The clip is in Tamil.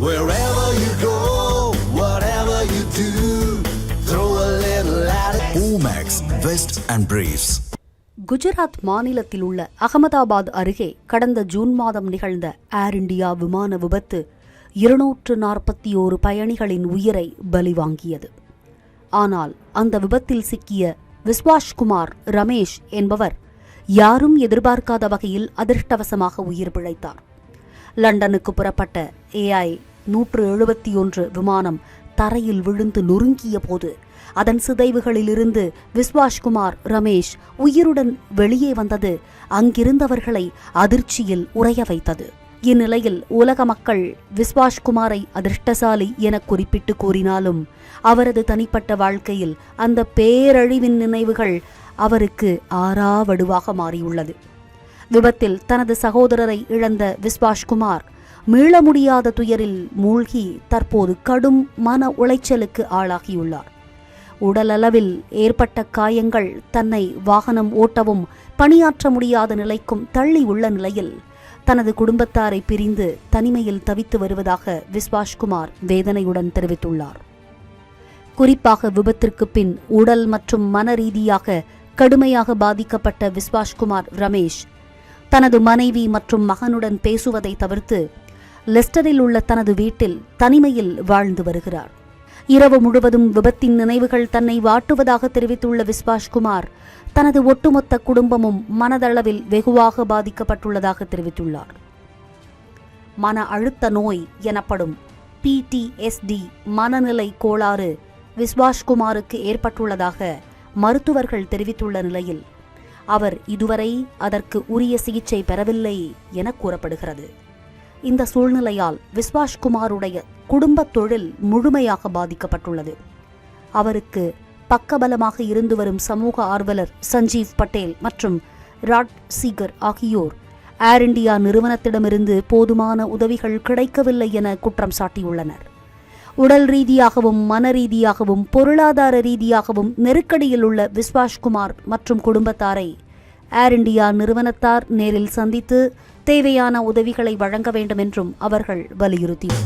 Wherever you go, whatever you do, throw a little at it. Omax, Vest and Briefs. Gujarat மாநிலத்தில் உள்ள அகமதாபாத் அருகே கடந்த ஜூன் மாதம் நிகழ்ந்த ஏர் இந்தியா விமான விபத்து இருநூற்று நாற்பத்தி ஓரு பயணிகளின் உயிரை பலிவாங்கியது ஆனால் அந்த விபத்தில் சிக்கிய விஸ்வாஷ்குமார் ரமேஷ் என்பவர் யாரும் எதிர்பார்க்காத வகையில் அதிர்ஷ்டவசமாக உயிர் பிழைத்தார் லண்டனுக்கு புறப்பட்ட ஏஐ நூற்று எழுபத்தி ஒன்று விமானம் தரையில் விழுந்து நொறுங்கிய போது அதன் சிதைவுகளிலிருந்து விஸ்வாஷ்குமார் ரமேஷ் உயிருடன் வெளியே வந்தது. அங்கிருந்தவர்களை அதிர்ச்சியில் உறைய வைத்தது. இந்நிலையில் உலக மக்கள் விஸ்வாஷ்குமாரை அதிர்ஷ்டசாலி என குறிப்பிட்டு கூறினாலும் அவரது தனிப்பட்ட வாழ்க்கையில் அந்த பேரழிவின் நினைவுகள் அவருக்கு ஆறாவடுவாக மாறியுள்ளது. விபத்தில் தனது சகோதரரை இழந்த விஸ்வாஷ்குமார் மீள முடியாத துயரில் மூழ்கி தற்போது கடும் மன உளைச்சலுக்கு ஆளாகியுள்ளார். உடலளவில் ஏற்பட்ட காயங்கள் தன்னை வாகனம் ஓட்டவும் பணியாற்ற முடியாத நிலைக்கும் தள்ளி உள்ள நிலையில் தனது குடும்பத்தாரை பிரிந்து தனிமையில் தவித்து வருவதாக விஸ்வாஷ்குமார் வேதனையுடன் தெரிவித்துள்ளார். குறிப்பாக விபத்திற்கு பின் உடல் மற்றும் மன ரீதியாக கடுமையாக பாதிக்கப்பட்ட விஸ்வாஷ்குமார் ரமேஷ் தனது மனைவி மற்றும் மகனுடன் பேசுவதை தவிர்த்து லெஸ்டரில் உள்ள தனது வீட்டில் தனிமையில் வாழ்ந்து வருகிறார். இரவு முழுவதும் விபத்தின் நினைவுகள் தன்னை வாட்டுவதாக தெரிவித்துள்ள விஸ்வாஷ்குமார் தனது ஒட்டுமொத்த குடும்பமும் மனதளவில் வெகுவாக பாதிக்கப்பட்டுள்ளதாக தெரிவித்துள்ளார். மன அழுத்த நோய் எனப்படும் பிடிஎஸ்டி மனநிலை கோளாறு விஸ்வாஷ்குமாருக்கு ஏற்பட்டுள்ளதாக மருத்துவர்கள் தெரிவித்துள்ள நிலையில் அவர் இதுவரை அதற்கு உரிய சிகிச்சை பெறவில்லை என கூறப்படுகிறது. இந்த சூழ்நிலையால் விஸ்வாஷ்குமாருடைய குடும்ப தொழில் முழுமையாக பாதிக்கப்பட்டுள்ளது. அவருக்கு பக்கபலமாக இருந்து வரும் சமூக ஆர்வலர் சஞ்சீவ் பட்டேல் மற்றும் ராட் சீகர் ஆகியோர் ஏர் இண்டியா நிறுவனத்திடமிருந்து போதுமான உதவிகள் கிடைக்கவில்லை என குற்றம் சாட்டியுள்ளனர். உடல் ரீதியாகவும் மன ரீதியாகவும் பொருளாதார ரீதியாகவும் நெருக்கடியில் உள்ள விஸ்வாஷ்குமார் மற்றும் குடும்பத்தாரை ஏர் இந்தியா நிறுவனத்தார் நேரில் சந்தித்து தேவையான உதவிகளை வழங்க வேண்டும் என்றும் அவர்கள் வலியுறுத்தினர்